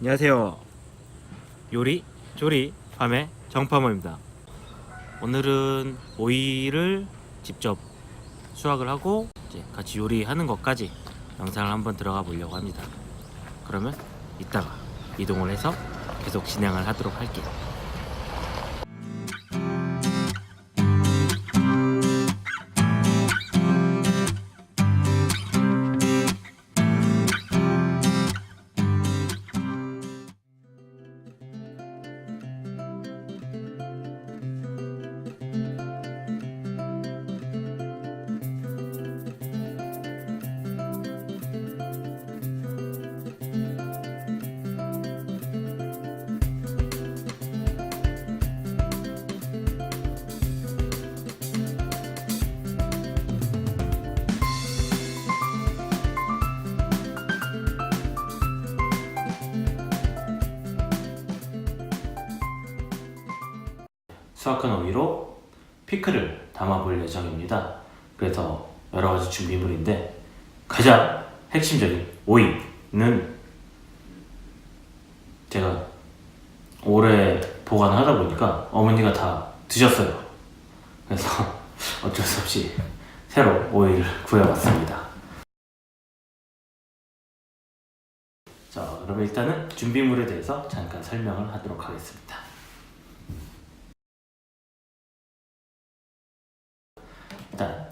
안녕하세요. 요리 조리 밤의 정파모입니다. 오늘은 오이를 직접 수확을 하고 이제 같이 요리하는 것까지 영상을 한번 들어가 보려고 합니다. 그러면 이따가 이동을 해서 계속 진행을 하도록 할게요. 수확한 오이로 피클을 담아볼 예정입니다. 그래서 여러 가지 준비물인데 가장 핵심적인 오이는 제가 오래 보관하다 보니까 어머니가 다 드셨어요. 그래서 어쩔 수 없이 새로 오이를 구해왔습니다. 자, 그러면 일단은 준비물에 대해서 잠깐 설명을 하도록 하겠습니다.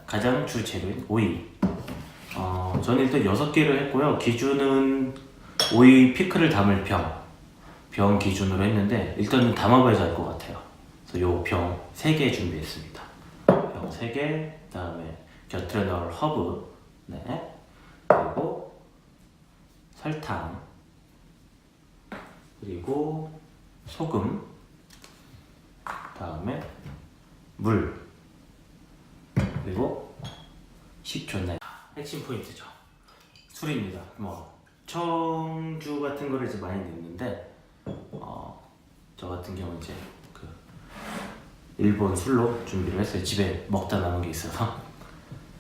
가장 주 재료인 오이. 어, 저는 일단 6개를 했고요. 기준은 오이 피클을 담을 병, 병 기준으로 했는데 일단은 담아봐야지 알것 같아요. 그래서 요 병 3개 준비했습니다. 병 3개, 그 다음에 곁들여 넣을 허브, 네, 그리고 설탕, 그리고 소금, 다음에 물, 그리고 식초네 핵심 포인트죠. 술입니다. 뭐 청주 같은 거를 이제 많이 넣는데 어, 저 같은 경우 이제 그 일본 술로 준비를 했어요 집에 먹다 남은 게 있어서.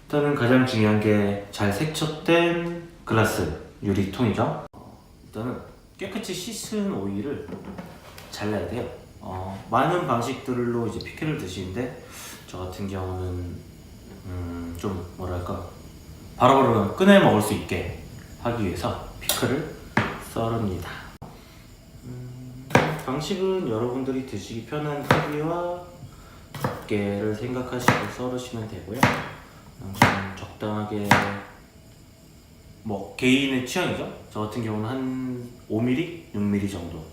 일단은 가장 중요한 게잘 세척된 글라스 유리통이죠. 어, 일단은 깨끗이 씻은 오이를 잘라야 돼요. 어, 많은 방식들로 이제 피클을 드시는데 저 같은 경우는 음, 좀 뭐랄까 바로바로 꺼내 먹을 수 있게 하기 위해서 피클을 썰읍니다. 음, 방식은 여러분들이 드시기 편한 크기와 두께를 생각하시고 썰으시면 되고요. 음, 적당하게 뭐 개인의 취향이죠. 저 같은 경우는 한 5mm, 6mm 정도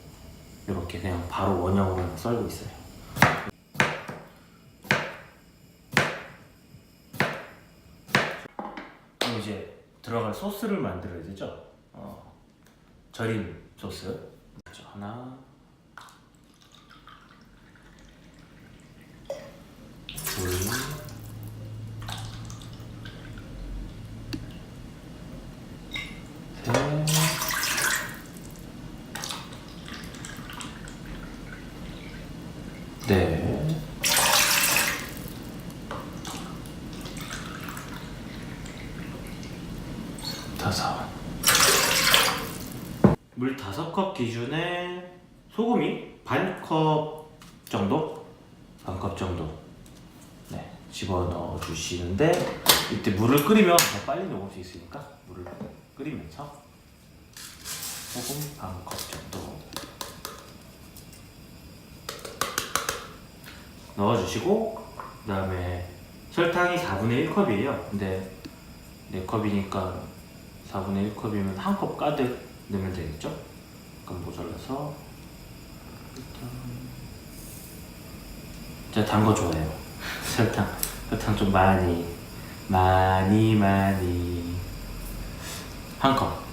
이렇게 그냥 바로 원형으로 썰고 있어요. 그럼 이제 들어갈 소스를 만들어야 되죠. 어, 절임 소스. 그렇죠. 하나, 둘, 셋, 넷. 다섯. 물 다섯 컵 기준에 소금이 반 컵 정도, 반 컵 정도, 네 집어 넣어 주시는데 이때 물을 끓이면 더 빨리 녹을 수 있으니까 물을 끓이면서 소금 반 컵 정도 넣어주시고 그 다음에 설탕이 4분의 1컵이에요. 근데 4컵이니까 4분의 1컵이면 한 컵 가득 넣으면 되겠죠? 약간 모자라서 제가 단 거 좋아해요 설탕 설탕 좀 많이 많이 많이 한컵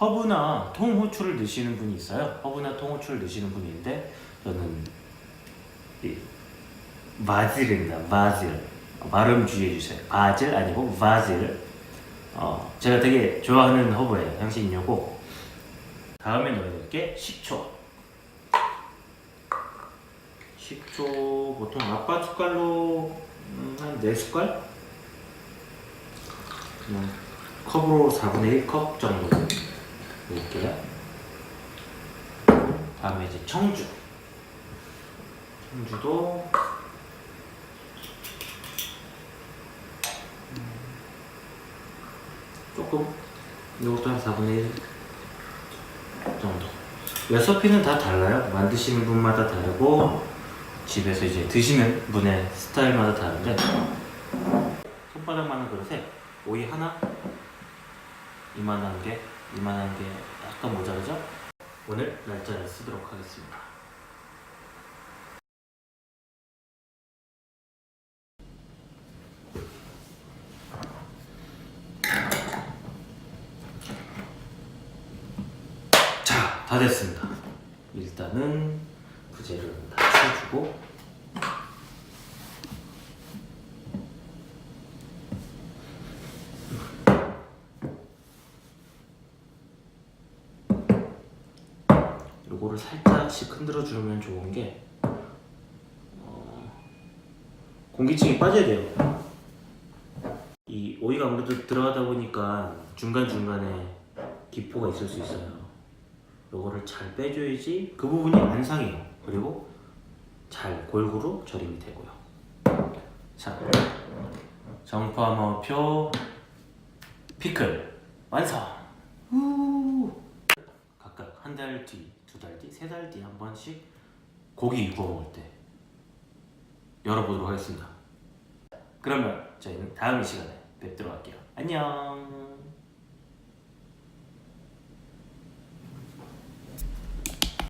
허브나 통후추를 넣으시는 분이 있어요 허브나 통후추를 넣으시는 있는데 저는 이 바질입니다. 바질. 발음 주의해 주세요. 바질 아니고 바질. 어, 제가 되게 좋아하는 허브예요. 향신료고. 다음에 넣어야 될게 식초. 식초 보통 아빠 숟갈로 음, 한 4숟갈? 그냥 컵으로 4분의 1컵 정도 넣을게요. 다음에 이제 청주. 청주도 조금 이것도 한 4분의 1 정도. 레시피는 다 달라요. 만드시는 분마다 다르고 집에서 이제 드시는 분의 스타일마다 다른데 손바닥만한 그릇에 오이 하나 이만한 게 이만한 게 약간 모자라죠? 오늘 날짜를 쓰도록 하겠습니다. 자, 다 됐습니다. 일단은 부재를 다 치워주고 요거를 살짝씩 흔들어 주면 좋은 게 어, 공기층이 빠져야 돼요. 이 오이가 아무래도 들어가다 보니까 중간 중간에 기포가 있을 수 있어요. 요거를 잘 빼줘야지 그 부분이 안 상해요. 그리고 잘 골고루 절임이 되고요. 자, 정파마표 피클 완성. 우. 각각 한 달 뒤, 두 달 뒤, 세 달 뒤 한 번씩 고기 구워 먹을 때 열어보도록 하겠습니다. 그러면 저희는 다음 이 시간에 뵙도록 할게요. 안녕.